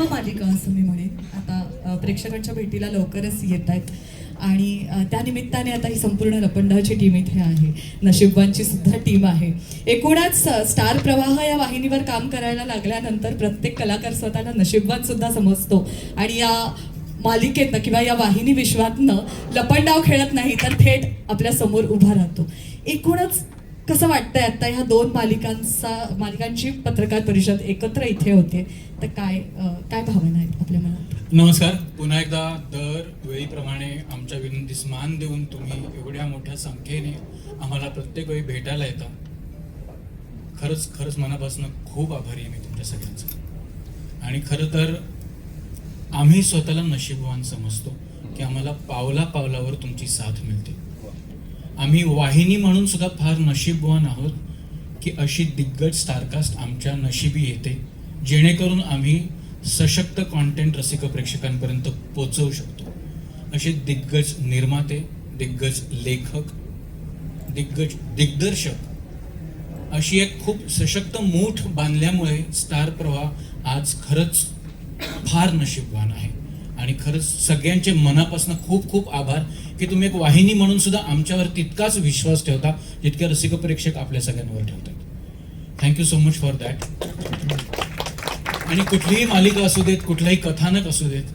महामालिका असं मी म्हणेन. आता प्रेक्षकांच्या भेटीला लवकरच येत आहेत. आणि त्यानिमित्ताने त्या निमित्ताने आता ही संपूर्ण लपंडावची टीम इथे आहे. नशीबवानची सुद्धा टीम आहे. एकूणच स्टार प्रवाह या वाहिनीवर काम करायला लागल्यानंतर प्रत्येक कलाकार स्वतःला नशिबवान सुद्धा समजतो. आणि या मालिकेतनं किंवा या वाहिनी विश्वातनं लपंडाव खेळत नाही तर थेट आपल्यासमोर उभा राहतो. एकूणच कसं वाटतंय आता ह्या दोन मालिकांचा मालिकांची पत्रकार परिषद एकत्र इथे होते तर काय काय भावना आहेत आपल्या मनात? नमस्कार. पुन्हा एकदा दर वेळीप्रमाणे आमच्या विनंतीस मान देऊन तुम्ही एवढ्या मोठ्या संख्येने आम्हाला प्रत्येक वेळी भेटायला येता. खरंच खरंच मनापासून खूप आभारी आहे मी तुमच्या सगळ्यांचा. आणि खरं तर आम्ही स्वतःला नशीबवान समजतो की आम्हाला पावला पावलावर तुमची साथ मिळते. आम्ही वाहिनी म्हणून सुद्धा फार नशीबवान आहोत की अशी दिग्गज स्टारकास्ट आमच्या नशिबी येते जेणेकरून आम्ही सशक्त कॉन्टेंट रसिक प्रेक्षकांपर्यंत पोचवू शकतो. असे दिग्गज निर्माते दिग्गज लेखक दिग्गज दिग्दर्शक अशी एक खूप सशक्त मूठ बांधल्यामुळे स्टार प्रवाह आज खरंच फार नशीबवान आहे. आणि खरंच सगळ्यांचे मनापासून खूप खूप आभार की तुम्ही एक वाहिनी म्हणून सुद्धा आमच्यावर तितकाच विश्वास ठेवता जितके रसिक प्रेक्षक आपल्या सगळ्यांवर ठेवतात. Thank you so much for that आणि कुठलीही मालिका असू देत कुठलंही कथानक असू देत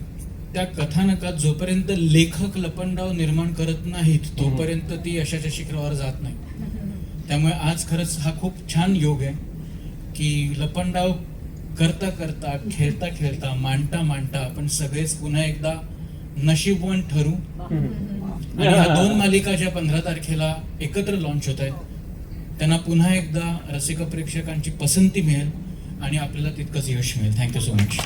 त्या कथानकात जोपर्यंत लेखक लपंडाव निर्माण करत नाहीत तोपर्यंत ती यशाच्या शिखरावर जात नाही. त्यामुळे आज खरंच हा खूप छान योग आहे की लपंडाव करता करता खेळता खेळता मांडता मांडता आपण सगळेच पुन्हा एकदा नशीबवान ठरू. आणि ह्या दोन मालिका ज्या पंधरा तारखेला एकत्र लॉन्च होत आहेत त्यांना पुन्हा एकदा रसिक प्रेक्षकांची पसंती मिळेल आणि आपल्याला तितकंच यश मिळेल. Thank you so much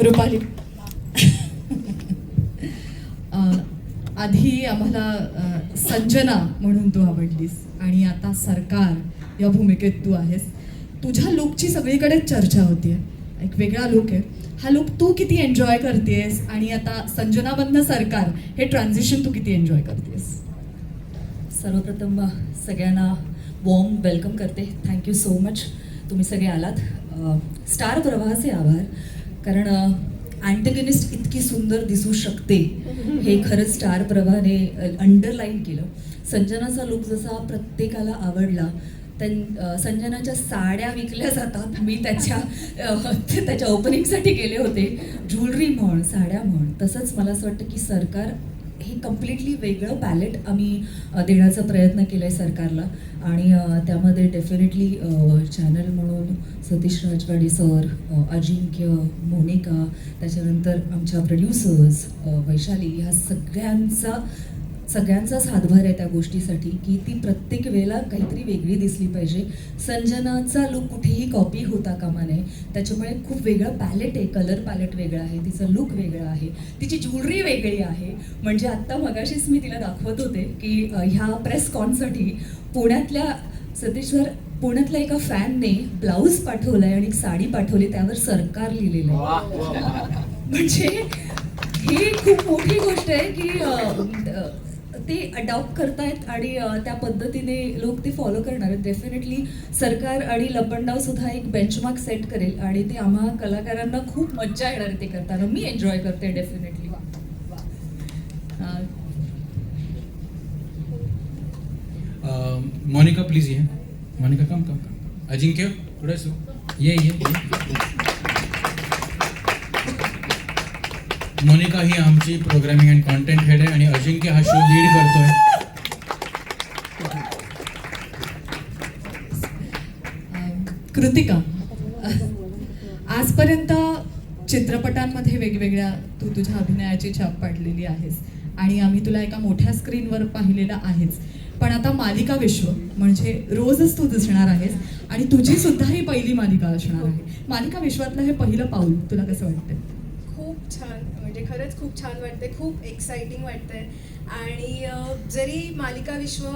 Rupali. अं, आधी आम्हाला संजना म्हणून तू आवडलीस आणि आता सरकार या भूमिकेत तू आहेस. तुझ्या लुकची सगळीकडे चर्चा होतीये एक वेगळा लुक आहे. हा लुक तू किती एन्जॉय करतेस? आणि आता संजनामधनं सरकार हे ट्रान्झिशन तू किती एन्जॉय करतेस? सर्वप्रथम सगळ्यांना वॉर्म वेलकम करते. थँक्यू सो मच तुम्ही सगळे आलात. स्टार प्रवाहाचे आभार. कारण अँटेगनिस्ट इतकी सुंदर दिसू शकते. हे खरंच स्टार प्रवाहाने अंडरलाईन केलं. संजनाचा लुक जसा प्रत्येकाला आवडला त्यां संजनाच्या साड्या विकल्या जातात मी त्याच्या त्याच्या ओपनिंगसाठी गेले होते. ज्वेलरी म्हण साड्या म्हण. तसंच मला असं वाटतं की सरकार हे कम्प्लिटली वेगळं पॅलेट आम्ही देण्याचा प्रयत्न केला आहे सरकारला. आणि त्यामध्ये डेफिनेटली चॅनल म्हणून सतीश राजवाडे सर अजिंक्य मोनिका त्याच्यानंतर आमच्या प्रोड्युसर्स वैशाली ह्या सगळ्यांचा सगळ्यांचाच हातभार आहे त्या गोष्टीसाठी की ती प्रत्येक वेळेला काहीतरी वेगळी दिसली पाहिजे. संजनाचा लुक कुठेही कॉपी होता कामा नये. त्याच्यामुळे खूप वेगळं पॅलेट आहे कलर पॅलेट वेगळं आहे तिचं लुक वेगळं आहे तिची ज्वेलरी वेगळी आहे. म्हणजे आत्ता मगाशीच मी तिला दाखवत होते की ह्या प्रेस कॉनसाठी पुण्यातल्या सतीश सर पुण्यातल्या एका फॅनने ब्लाऊज पाठवलाय आणि एक साडी पाठवली त्यावर सरकार लिहिलेलं आहे. म्हणजे ही खूप मोठी गोष्ट आहे की ते अडॉप्ट करतायत आणि त्या पद्धतीने लोक ते फॉलो करणार आहेत. डेफिनेटली सरकार आणि लपंडाव सुद्धा एक बेंचमार्क सेट करेल आणि ते आम्हा कलाकारांना खूप मज्जा येणार आहे ते करताना. मी एन्जॉय करते डेफिनेटली मोनिका प्लीज ये. मोनिका कम कम कम अजिंक्य सु ये ये. मोनिका ही आमची प्रोग्रामिंग अँड कॉन्टेंट हेड आहे आणि अजिंक्य हा शो लीड करतोय. कृतिका आजपर्यंत चित्रपटांमध्ये वेगवेगळ्या तू तुझ्या अभिनयाची छाप पाडलेली आहेस आणि आम्ही तुला एका मोठ्या स्क्रीनवर पाहिलेलं आहेच. पण आता मालिका विश्व म्हणजे रोजच तू दिसणार आहेस आणि तुझी सुद्धा ही पहिली मालिका असणार आहे. मालिका विश्वातलं हे पहिलं पाऊल तुला कसं वाटतं खूप छान म्हणजे खरंच खूप छान वाटते खूप एक्साइटिंग वाटतंय. आणि जरी मालिका विश्व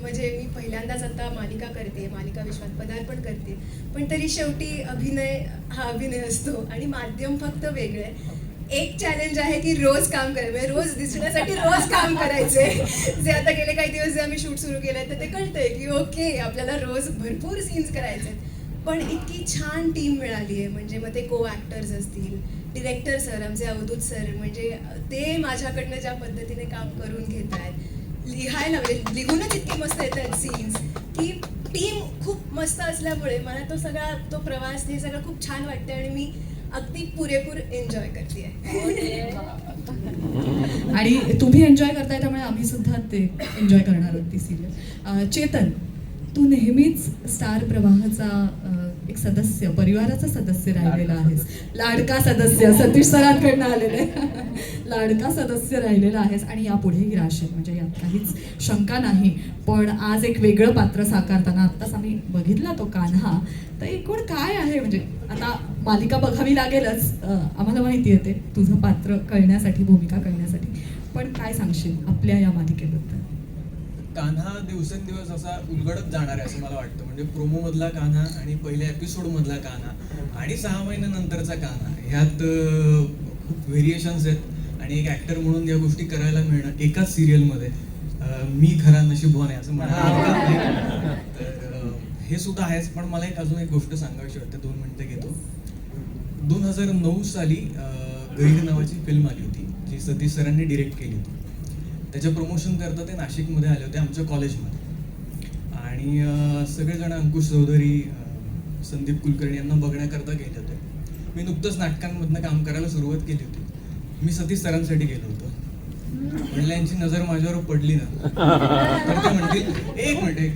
म्हणजे मी पहिल्यांदाच आता मालिका करते मालिका विश्वात पदार्पण करते पण तरी शेवटी अभिनय हा अभिनय असतो आणि माध्यम फक्त वेगळं. आहे एक चॅलेंज आहे की रोज काम करायचं म्हणजे रोज दिसण्यासाठी रोज काम करायचंय जे आता गेले काही दिवस जे आम्ही शूट सुरू केलंय तर ते कळतंय की ओके आपल्याला रोज भरपूर सीन्स करायचे आहेत. पण इतकी छान टीम मिळाली आहे म्हणजे मग ते को ॲक्टर्स असतील डिरेक्टर सर आमचे अवधूत सर म्हणजे ते माझ्याकडनं ज्या पद्धतीने काम करून घेत आहेत लिहायला म्हणजे लिहूनच इतकी मस्त येत आहेत सीन्स की टीम खूप मस्त असल्यामुळे मला तो सगळा तो प्रवास हे सगळं खूप छान वाटते आणि मी अगदी पुरेपूर एन्जॉय करते आणि तुम्ही एन्जॉय करताय त्यामुळे आम्ही सुद्धा ते एन्जॉय करणार आहोत ती सिरियल चेतन तू नेहमीच स्टार प्रवाहाचा एक सदस्य परिवाराचा सदस्य राहिलेला आहेस. लाडका सदस्य सतीश सरांकडनं आलेले. लाडका सदस्य राहिलेला आहेस आणि यापुढेही राहशील म्हणजे यात काहीच शंका नाही. पण आज एक वेगळं पात्र साकारताना आत्ताच आम्ही बघितला तो कान्हा. तर एकूण काय आहे? म्हणजे आता मालिका बघावी लागेलच. आम्हाला माहिती आहे ते. तुझं पात्र कळण्यासाठी भूमिका कळण्यासाठी. पण काय सांगशील आपल्या या मालिकेबद्दल? कान्हा दिवसेंदिवस असा उलगडत जाणार आहे असं मला वाटतं. म्हणजे प्रोमो मधला कान्हा आणि पहिल्या एपिसोड मधला कान्हा आणि सहा महिन्यानंतरचा कान्हा. ह्यात खूप व्हेरिएशन्स आहेत आणि एक ऍक्टर म्हणून या गोष्टी करायला मिळणं एकाच सिरियलमध्ये मी खरा नशीबवान आहे असं. तर अं, हे सुद्धा आहेच. पण मला एक अजून एक गोष्ट सांगावीशी वाटते. दोन मिनिटं घेतो. दोन हजार नऊ साली गैर नावाची फिल्म आली होती जी सतीश सरांनी डिरेक्ट केली होती. त्याचे प्रमोशन करता ते नाशिकमध्ये आले होते आमच्या कॉलेजमध्ये आणि सगळेजण अंकुश चौधरी संदीप कुलकर्णी यांना बघण्याकरता गेले होते. मी नुकतंच नाटकांमधनं काम करायला सुरुवात केली होती. मी सतीश सरांसाठी गेलो होतो. म्हणलं यांची नजर माझ्यावर पडली ना. तर ते म्हणतील एक मिनिट एक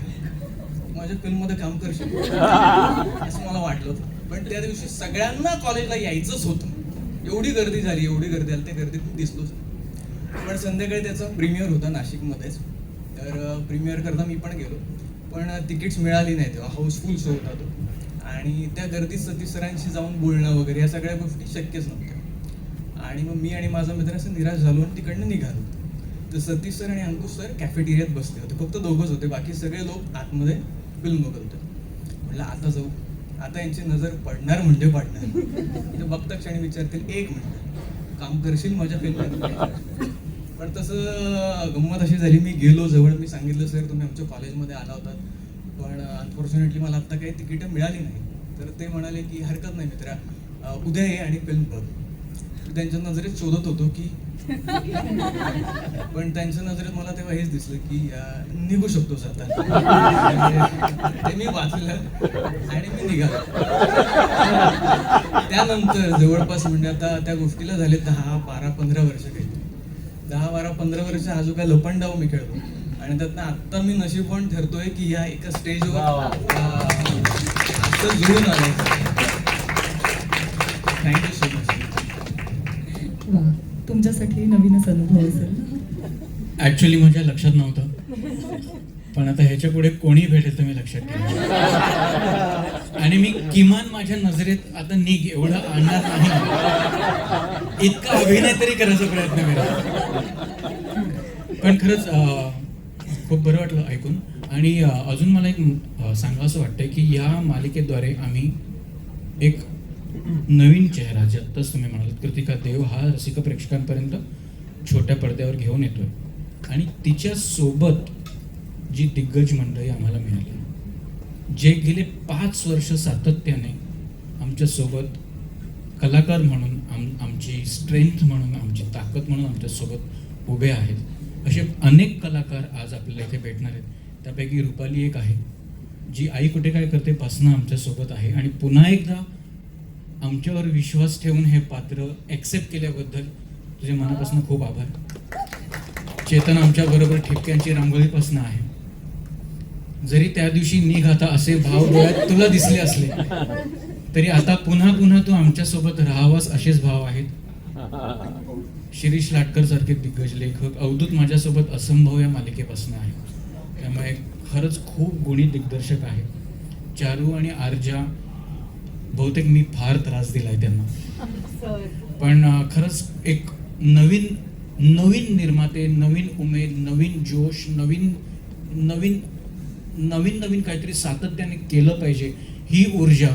माझ्या फिल्ममध्ये काम करशील. असं मला वाटलं होतं. पण त्या दिवशी सगळ्यांना कॉलेजला यायचंच होतं. एवढी गर्दी झाली एवढी गर्दी आली त्या गर्दीत दिसलोच पण संध्याकाळी त्याचा प्रीमियर होता नाशिकमध्येच. तर प्रीमियर करता मी पण गेलो. पण तिकीट्स मिळाली नाही तेव्हा हाऊसफुल शो होता तो. आणि त्या गर्दीत सतीश सरांशी जाऊन बोलणं वगैरे या सगळ्या गोष्टी शक्यच नव्हत्या. आणि मग मी आणि माझा मित्र असं निराश झालो आणि तिकडनं निघालो. तर सतीश सर आणि अंकुश सर कॅफेटेरियात बसले होते. फक्त दोघंच होते. बाकी सगळे लोक आतमध्ये फिल्म बघत होते. म्हटलं आता जाऊ. आता यांची नजर पडणार म्हणजे पडणार. ते बघता क्षणी विचारतील एक मिनिट. काम करशील माझ्या फिल्म पण तसं गंमत अशी झाली मी गेलो जवळ मी सांगितलं सर तुम्ही आमच्या कॉलेजमध्ये आला होता पण अनफॉर्च्युनेटली मला आत्ता काही तिकीटं मिळाली नाही तर ते म्हणाले की हरकत नाही मित्रा उद्या ये आणि फिल्म बघ. त्यांच्या नजरेत शोधत होतो की पण त्यांच्या नजरेत मला तेव्हा हेच दिसलं की निघू शकतो आता म्हणजे ते मी वाचलं आणि मी निघालो. त्यानंतर जवळपास म्हणजे आता त्या गोष्टीला झाले दहा बारा पंधरा वर्ष काही. दहा बारा पंधरा वर्ष हा जो काय लपंडाव मी खेळतो. आणि त्यातनं आत्ता मी नशीबवान ठरतोय की या एका स्टेजवर आत्ता जुळून आलोय. थँक्यू सो मच तुमच्यासाठी नवीनच अनुभव असेल. ऍक्च्युली माझ्या लक्षात नव्हतं. पण आता ह्याच्या पुढे कोणी भेटेल तर मी लक्षात ठेवेन आणि मी किमान माझ्या नजरेत आता निघ एवढं आणणार नाही इतका अभिनय तरी करायचा प्रयत्न करेन पण खरंच खूप बरं वाटलं ऐकून. आणि अजून मला एक सांगा सांगावंसं वाटतंय की या मालिकेद्वारे आम्ही एक नवीन चेहरा जे आत्ताच तुम्ही म्हणालात कृतिका देव हा रसिक प्रेक्षकांपर्यंत छोट्या पडद्यावर घेऊन येतोय. आणि तिच्या सोबत जी दिग्गज मंडळी आम्हाला मिळाली जे गेले पाच वर्ष सातत्याने आमच्यासोबत कलाकार म्हणून आम आमची स्ट्रेंथ म्हणून आमची ताकद म्हणून आमच्यासोबत उभे आहेत. असे अनेक कलाकार आज आपल्याला इथे भेटणार आहेत. त्यापैकी रुपाली एक आहे जी आई कुठे काय करते पासनं आमच्यासोबत आहे. आणि पुन्हा एकदा आमच्यावर विश्वास ठेवून हे पात्र ॲक्सेप्ट केल्याबद्दल तुझे मनापासून खूप आभार. चेतन आमच्या बरोबर ठिपक्यांची रांगोळीपासून आहे. जरी त्या दिवशी निघाता असे भाव डोळ्यात तुला दिसले असले तरी आता पुन्हा पुन्हा तू आमच्यासोबत राहावास असेच भाव आहेत. शिरीष लाटकर सारखे दिग्गज लेखक अवधूत माझ्यासोबत असंभव या मालिकेपासून आहे त्यामुळे खरंच खूप गुणी दिग्दर्शक आहे चारू आणि आर्जा बहुतेक मी फार त्रास दिलाय त्यांना. पण खरंच एक नवीन नवीन निर्माते नवीन उमेद नवीन जोश नवीन नवीन नवीन नवीन काहीतरी सातत्याने केलं पाहिजे ही ऊर्जा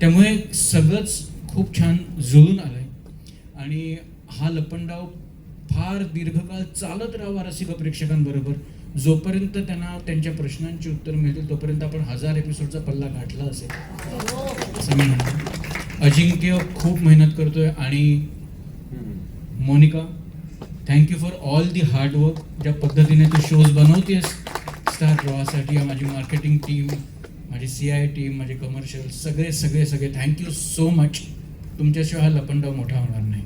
त्यामुळे सगळंच खूप छान जुळून आलं आहे आणि हा लपंडाव फार दीर्घकाळ चालत राहावा रसिक प्रेक्षकांबरोबर जोपर्यंत त्यांना त्यांच्या प्रश्नांची उत्तर मिळतील तोपर्यंत आपण हजार एपिसोडचा पल्ला गाठला असेल. असं मी म्हणतो. अजिंक्य खूप मेहनत करतोय आणि Monika thank you for all the hard work ज्या पद्धतीने तू शोज बनवतेस स्टार प्रवासाठी माझी मार्केटिंग टीम माझी सी आय टीम माझे कमर्शियल सगळे सगळे सगळे. थँक्यू सो मच तुमच्याशिवाय हा लपंडाव मोठा होणार नाही.